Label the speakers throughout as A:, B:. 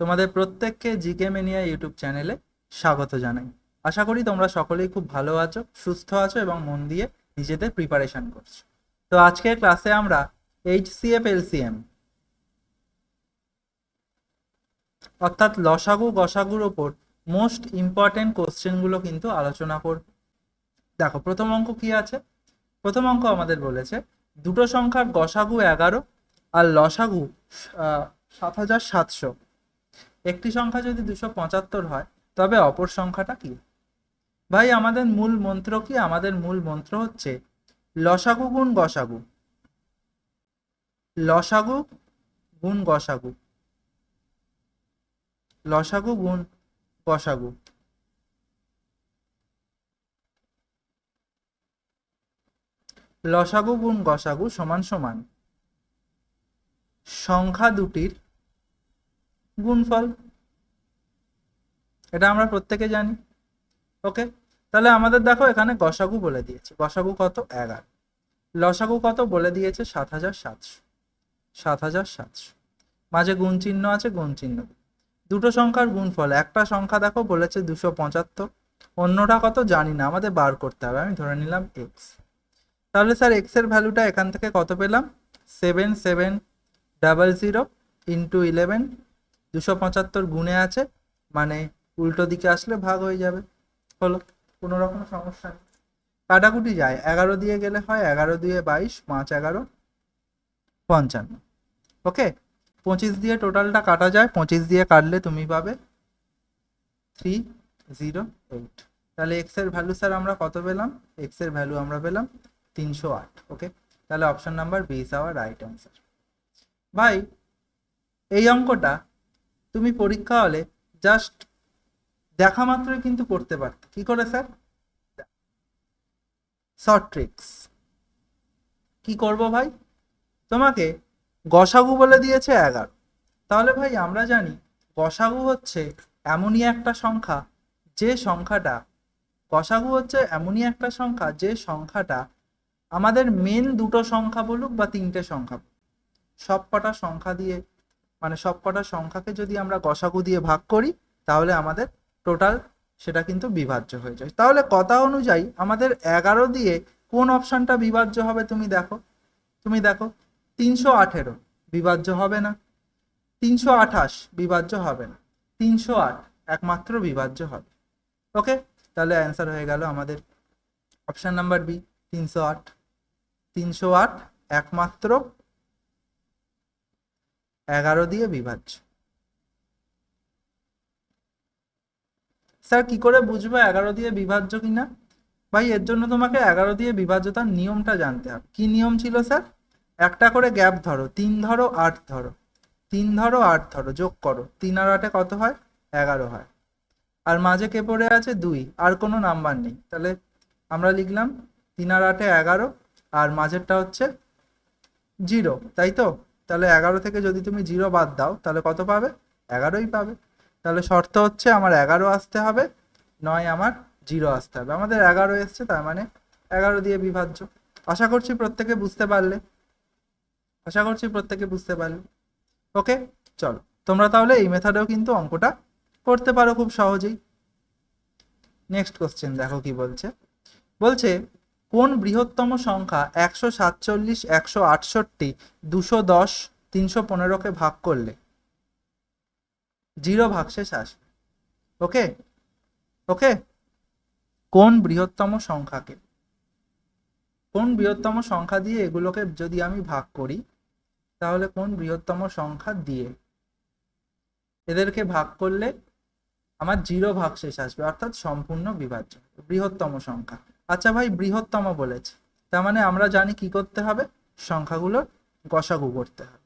A: তোমাদের প্রত্যেককে GK mania YouTube চ্যানেলে স্বাগত জানাই। আশা করি তোমরা সকলেই খুব ভালো আছো, সুস্থ আছো এবং মন দিয়ে নিজেদের প্রিপারেশন করছ। তো আজকের ক্লাসে আমরা এইচ সি এইচসিএফ এলসিএম অর্থাৎ লসাগু গসাগুর ওপর মোস্ট ইম্পর্টেন্ট কোশ্চেনগুলো কিন্তু আলোচনা করব। দেখো, প্রথম অঙ্ক কি আছে? প্রথম অঙ্ক আমাদের বলেছে, দুটো সংখ্যার গসাগু এগারো আর লসাগু সাত হাজার সাতশো। একটি সংখ্যা যদি দুশো পঁচাত্তর হয়, তবে অপর সংখ্যাটা কি? ভাই, আমাদের মূল মন্ত্র কি? আমাদের মূল মন্ত্র হচ্ছে লসাগু গুণ গসাগু। লসাগু গুণ গসাগু। লসাগু গুণ গসাগু। লসাগু গুণ গসাগু সমান সমান সংখ্যা দুটির গুণফল। এটা আমরা প্রত্যেকে জানি। ওকে? তাহলে আমাদের দেখো এখানে গসাগু বলে দিয়েছে। গসাগু কত? এগারো। লসাগু কত? বলে দিয়েছে সাত হাজার সাতশো। সাত হাজার সাতশো। মাঝে গুণ চিহ্ন আছে, গুণ চিহ্ন। দুটো সংখ্যার গুণফল। একটা সংখ্যা দেখো, বলেছে দুশো পঁচাত্তর। অন্যটা কত? জানি না। আমাদের বার করতে হবে। আমি ধরে নিলাম এক্স তাহলে স্যার এক্সের ভ্যালুটা এখান থেকে কত পেলাম? Seven seven double zero into eleven দুশো পঁচাত্তর গুণে আছে মানে উল্টো দিকে আসলে ভাগ হয়ে যাবে। হলো, কোনো রকম সমস্যা নেই। কাটাকুটি যায়, এগারো দিয়ে গেলে হয় এগারো দিয়ে বাইশ, পাঁচ এগারো, পঞ্চান্ন। ওকে? পঁচিশ দিয়ে টোটালটা কাটা যায়, পঁচিশ দিয়ে কাটলে তুমি পাবে থ্রি জিরো এইট। তাহলে এক্সের ভ্যালু স্যার আমরা কত পেলাম? এক্সের ভ্যালু আমরা পেলাম তিনশো আট, ওকে? তাহলে option number B is our right answer ভাই, এই অঙ্কটা তুমি পরীক্ষা হলে জাস্ট দেখা মাত্রই কিন্তু করতে পারতে। কি করে স্যার শর্ট ট্রিক্স কি করব ভাই? তোমাকে গসাগু বলে দিয়েছে এগারো। তাহলে ভাই আমরা জানি গসাগু হচ্ছে এমনই একটা সংখ্যা, যে সংখ্যাটা গসাগু হচ্ছে এমনই একটা সংখ্যা, যে সংখ্যাটা আমাদের মেন দুটো সংখ্যা বলুক বা তিনটে সংখ্যা সব কটা সংখ্যা দিয়ে মানে সব কটা সংখ্যাকে যদি আমরা গসাগু দিয়ে ভাগ করি, তাহলে আমাদের টোটাল সেটা কিন্তু বিভাজ্য হয়ে যায়। তাহলে কথা অনুযায়ী আমাদের এগারো দিয়ে কোন অপশানটা বিভাজ্য হবে তুমি দেখো? তুমি দেখো, তিনশো আঠেরো বিভাজ্য হবে না, তিনশো আঠাশ বিভাজ্য হবে না, তিনশো আট একমাত্র বিভাজ্য হবে। ওকে তাহলে অ্যান্সার হয়ে গেল আমাদের অপশান নাম্বার বি তিনশো আট। তিনশো আট একমাত্র এগারো দিয়ে বিভাজ্য। স্যার, কি করে বুঝব এগারো দিয়ে বিভাজ্য কিনা? ভাই, এর জন্য তোমাকে এগারো দিয়ে বিভাজ্যতার নিয়মটা জানতে হবে। কি নিয়ম ছিল, স্যার? একটা করে গ্যাপ ধরো, তিন ধরো, আট ধরো। তিন ধরো, আট ধরো, যোগ করো। তিন আর আটে কত হয়? এগারো হয়। আর মাঝে কে পড়ে আছে? দুই। আর কোনো নাম্বার নেই। তাহলে আমরা লিখলাম তিন আর আটে এগারো, আর মাঝেরটা হচ্ছে জিরো, তাই তো? তাহলে এগারো থেকে যদি তুমি জিরো বাদ দাও, তাহলে কত পাবে? এগারোই পাবে। তাহলে শর্ত হচ্ছে আমার এগারো আসতে হবে, নয় আমার জিরো আসতে হবে। আমাদের এগারো এসছে, তার মানে এগারো দিয়ে বিভাজ্য। আশা করছি প্রত্যেকে বুঝতে পারলে। আশা করছি প্রত্যেকে বুঝতে পারলে। ওকে, চলো। তোমরা তাহলে এই মেথডেও কিন্তু অঙ্কটা করতে পারো খুব সহজেই। নেক্সট কোশ্চেন দেখো কি বলছে। বলছে কোন বৃহত্তম সংখ্যা একশো সাতচল্লিশ, একশো আটষট্টি, দুশো দশ, তিনশো পনেরোকে ভাগ করলে? জিরো ভাগশেষ আসবে। ওকে? ওকে? কোন বৃহত্তম সংখ্যাকে? কোন বৃহত্তম সংখ্যা দিয়ে এগুলোকে যদি আমি ভাগ করি, তাহলে কোন বৃহত্তম সংখ্যা দিয়ে? এদেরকে ভাগ করলে আমার জিরো ভাগশেষ আসবে, অর্থাৎ সম্পূর্ণ বিভাজ্য, বৃহত্তম সংখ্যা। আচ্ছা ভাই, বৃহত্তম বলেছে। তার মানে আমরা জানি কি করতে হবে? সংখ্যাগুলোর গসাগু করতে হবে।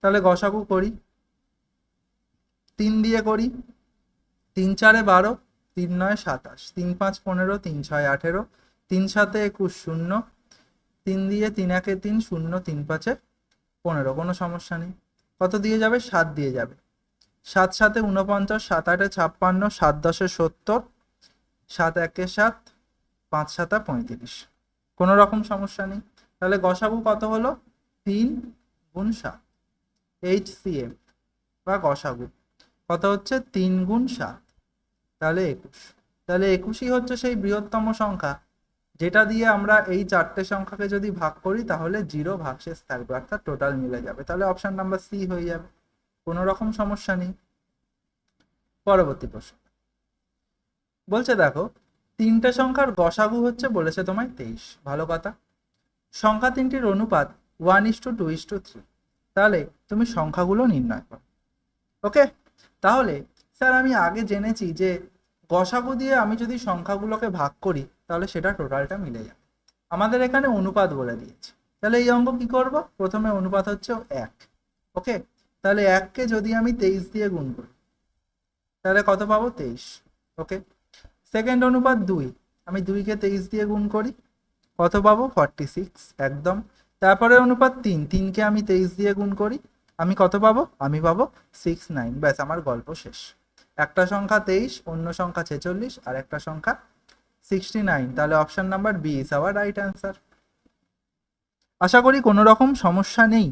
A: তাহলে গসাগু করি। তিন দিয়ে করি। তিন চারে বারো, তিন নয় সাতাশ। তিন পাঁচ পনেরো, তিন ছয় আঠেরো। তিন সাতে একুশ শূন্য। তিন দিয়ে তিন একে তিন শূন্য, তিন পাঁচে পনেরো। কোনো সমস্যা নেই। কত দিয়ে যাবে? সাত দিয়ে যাবে। সাত সাতে উনপঞ্চাশ সাত আটে ছাপ্পান্ন, সাত দশে সত্তর সাত একে সাত, পাঁচ সাতা পঁয়ত্রিশ। কোনো রকম সমস্যা নেই। তাহলে গসাগু কত হলো? তিন গুণ সাত। এইচ সি এম বা গসাগু কত হচ্ছে? তিন গুণ সাত। তাহলে একুশ। তাহলে একুশই হচ্ছে সেই বৃহত্তম সংখ্যা। যেটা দিয়ে আমরা এই চারটে সংখ্যাকে যদি ভাগ করি, তাহলে জিরো ভাগশেষ থাকবে, অর্থাৎ টোটাল মিলে যাবে। তাহলে অপশন নাম্বার সি হয়ে যাবে। কোনো রকম সমস্যা নেই। পরবর্তী প্রশ্ন। বলছে, দেখো, তিনটে সংখ্যার গসাগু হচ্ছে বলেছে তোমায় তেইশ। ভালো কথা। সংখ্যা তিনটির অনুপাত one is to two is to three তাহলে তুমি সংখ্যাগুলো নির্ণয় করো। ওকে? তাহলে, স্যার, আমি আগে জেনেছি যে গসাগু দিয়ে আমি যদি সংখ্যাগুলোকে ভাগ করি, তাহলে সেটা টোটালটা মিলে যাবে। আমাদের এখানে অনুপাত বলে দিয়েছে। তাহলে এই অঙ্ক কি করব? প্রথমে অনুপাত হচ্ছে এক। ওকে? তাহলে এককে যদি আমি তেইশ দিয়ে গুণ করি, তাহলে কত পাবো? তেইশ। ওকে? সেকেন্ড অনুপাত দুই। আমি দুইকে তেইশ দিয়ে গুণ করি। কত পাবো? ফর্টি সিক্স একদম। তারপরে অনুপাত তিন। তিনকে আমি তেইশ দিয়ে গুণ করি। আমি কত পাবো? আমি পাবো সিক্স নাইন ব্যাস, আমার গল্প শেষ। একটা সংখ্যা তেইশ, অন্য সংখ্যা ছেচল্লিশ, আর একটা সংখ্যা সিক্সটি নাইন তাহলে option number B is our right answer আশা করি কোনো রকম সমস্যা নেই।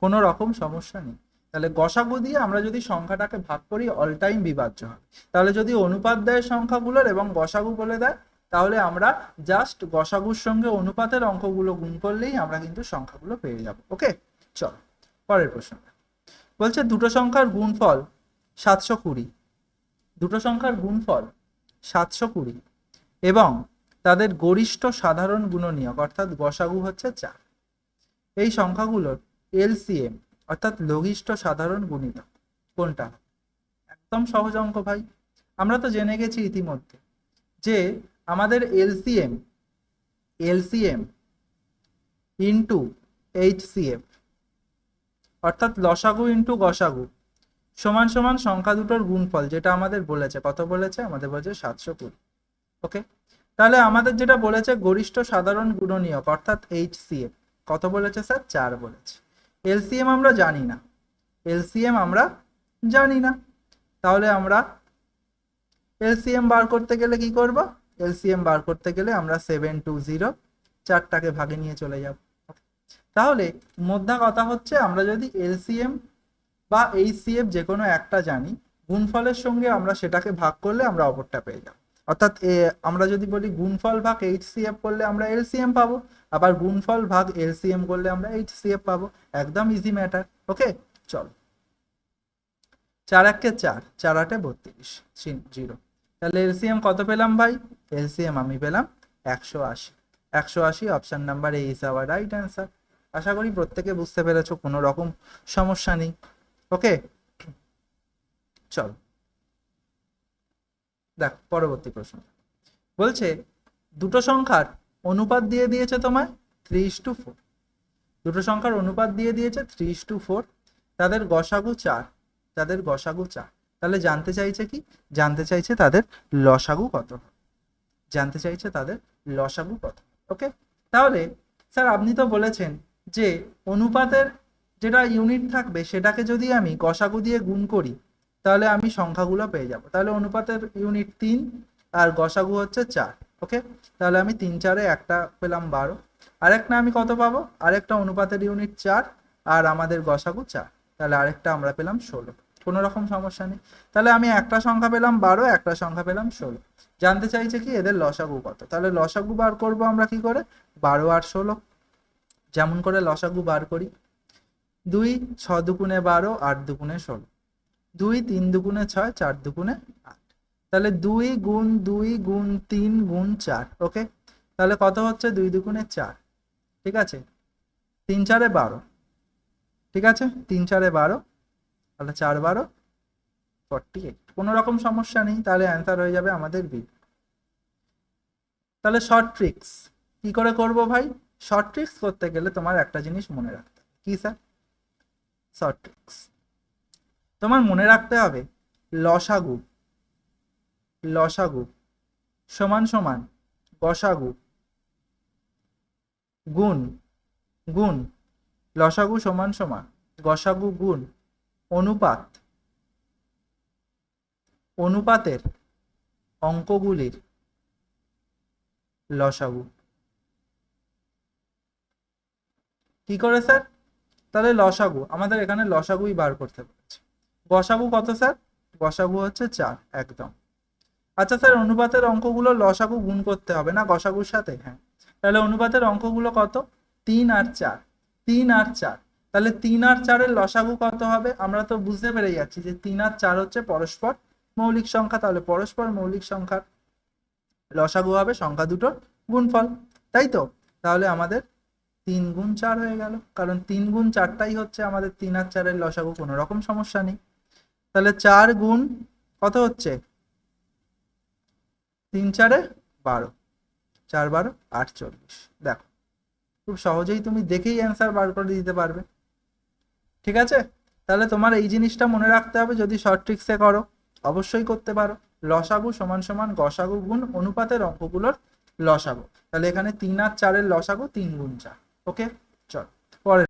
A: কোনো রকম সমস্যা নেই। তাহলে গসাগু দিয়ে আমরা যদি সংখ্যাটাকে ভাগ করি অল টাইম বিভাজ্য হয় তাহলে যদি অনুপাত দেয় সংখ্যাগুলোর এবং গসাগু বলে দেয়, তাহলে আমরা জাস্ট গসাগুর সঙ্গে অনুপাতের অঙ্কগুলো গুণ করলেই আমরা কিন্তু সংখ্যাগুলো পেয়ে যাব। ওকে? চল, পরের প্রশ্ন। বলছে দুটো সংখ্যার গুণফল সাতশো কুড়ি। দুটো সংখ্যার গুণফল সাতশো কুড়ি এবং তাদের গরিষ্ঠ সাধারণ গুণনীয়ক, অর্থাৎ গসাগু হচ্ছে চার। এই সংখ্যাগুলোর এলসিএম অর্থাৎ লঘিষ্ঠ সাধারণ গুণিতক কোনটা? একদম সহজ অঙ্ক ভাই। আমরা তো জেনে গেছি ইতিমধ্যে যে আমাদের এলসিএম এলসিএম ইন্টু এইচসিএফ, অর্থাৎ লসাগু ইন্টু গসাগু সমান সমান সংখ্যা দুটোর গুণফল, যেটা আমাদের বলেছে। কত বলেছে? আমাদের বলেছে সাতশো কুড়ি। ওকে? তাহলে আমাদের যেটা বলেছে গরিষ্ঠ সাধারণ গুণনীয়ক, অর্থাৎ এইচসিএফ, কত বলেছে স্যার? চার বলেছে। এলসিএম আমরা জানি না। এলসিএম আমরা জানি না। তাহলে আমরা এলসিএম বার করতে গেলে কি করব? এলসিএম বার করতে গেলে আমরা সেভেন টু জিরো চারটাকে ভাগে নিয়ে চলে যাব। তাহলে মোদ্দা কথা হচ্ছে আমরা যদি এলসিএম বা এইচসিএফ যে কোনো একটা জানি, গুণফলের সঙ্গে আমরা সেটাকে ভাগ করলে আমরা অপরটা পেয়ে যাব। অর্থাৎ আমরা যদি বলি গুণফল ভাগ এইচসিএফ করলে আমরা এলসিএম পাবো, আবার গুণফল ভাগ এলসিএম করলে আমরা এইচসিএফ পাবো। একদম ইজি ম্যাটার ওকে চল। চার একে চার চার আটে বত্রিশ জিরো তাহলে এলসিএম কত পেলাম ভাই? এলসিএম আমি পেলাম একশো আশি। একশো আশি option number A is our right answer আশা করি প্রত্যেকে বুঝতে পেরেছ, কোনো রকম সমস্যা নেই ওকে চল। দেখ, পরবর্তী প্রশ্ন। বলছে, দুটো সংখ্যার অনুপাত দিয়ে দিয়েছে তোমায় থ্রি ইস টু ফোর দুটো সংখ্যার অনুপাত দিয়ে দিয়েছে থ্রি ইস টু ফোর তাদের গসাগু চার, তাদের গসাগু চার। তাহলে জানতে চাইছে কি? জানতে চাইছে তাদের লসাগু কত? জানতে চাইছে তাদের লসাগু কত ওকে তাহলে, স্যার, আপনি তো বলেছেন যে অনুপাতের যেটা ইউনিট থাকবে, সেটাকে যদি আমি গসাগু দিয়ে গুণ করি তাহলে আমি সংখ্যাগুলো পেয়ে যাব। তাহলে অনুপাতের ইউনিট তিন আর গসাগু হচ্ছে চার ওকে তাহলে আমি তিন চারে একটা পেলাম বারো। আরেকটা আমি কত পাবো? আরেকটা অনুপাতের ইউনিট চার আর আমাদের গসাগু চার। তাহলে আরেকটা আমরা পেলাম ষোলো। কোনো রকম সমস্যা নেই। তাহলে আমি একটা সংখ্যা পেলাম বারো, একটা সংখ্যা পেলাম ষোলো। জানতে চাইছে কি এদের লসাগু কত? তাহলে লসাগু বার করব আমরা কি করে? বারো আর ষোলো। যেমন করে লসাগু বার করি। দুই, ছ দুগুণে বারো আট দুগুণে ষোলো। দুই তিন দুগুণে ছয়, চার দুগুণে আট। তাহলে দুই গুণ দুই গুণ তিন গুণ চার ওকে তাহলে কত হচ্ছে? দুই দুগুণে চার, ঠিক আছে? তিন চারে বারো, ঠিক আছে? তিন চারে বারো, তাহলে চার বারো ফর্টি এইট কোনো রকম সমস্যা নেই, তাহলে অ্যান্সার হয়ে যাবে আমাদের বি তাহলে শর্ট ট্রিক্স কি করে করব ভাই? শর্ট ট্রিক্স করতে গেলে তোমার একটা জিনিস মনে রাখতে কি স্যার শর্ট ট্রিক্স তোমার মনে রাখতে হবে, লসাগু লসাগু, সমান সমান, গসাগু, গুণ গুণ, লসাগু সমান সমান, গসাগু গুণ, অনুপাত, অনুপাতের অঙ্কগুলির লসাগু। কি করে স্যার? তাহলে লসাগু, আমাদের এখানে লসাগুই বার করতে বলেছে গসাগু কত, স্যার? গসাগু হচ্ছে চার, একদম। আচ্ছা স্যার, অনুপাতের অঙ্কগুলো লসাগু গুণ করতে হবে না, গসাগুর সাথে? হ্যাঁ। তাহলে অনুপাতের অঙ্কগুলো কত? তিন আর চার। তিন আর চার। তাহলে তিন আর চারের লসাগু কত হবে? আমরা তো বুঝতে পেরে যাচ্ছি যে তিন আর চার হচ্ছে পরস্পর মৌলিক সংখ্যা, তাহলে পরস্পর মৌলিক সংখ্যার লসাগু হবে সংখ্যা দুটোর গুণফল। তাই তো? তাহলে আমাদের তিন গুণ চার হয়ে গেল। কারণ তিন গুণ চারটাই হচ্ছে আমাদের তিন আর চারের লসাগু, কোনো রকম সমস্যা নেই। তাহলে চার গুণ কত হচ্ছে? তিন চারে বারো। চার বারো আটচল্লিশ। দেখো, খুব সহজেই তুমি দেখেই অ্যান্সার বার করে দিতে পারবে। ঠিক আছে? তাহলে তোমার এই জিনিসটা মনে রাখতে হবে, যদি শর্ট ট্রিক্সে করো, অবশ্যই করতে পারো। লসাগু সমান সমান গসাগু গুণ অনুপাতের অঙ্কগুলোর লসাগু। তাহলে এখানে তিন আর চারের লসাগু তিন গুণ চার। ওকে চল।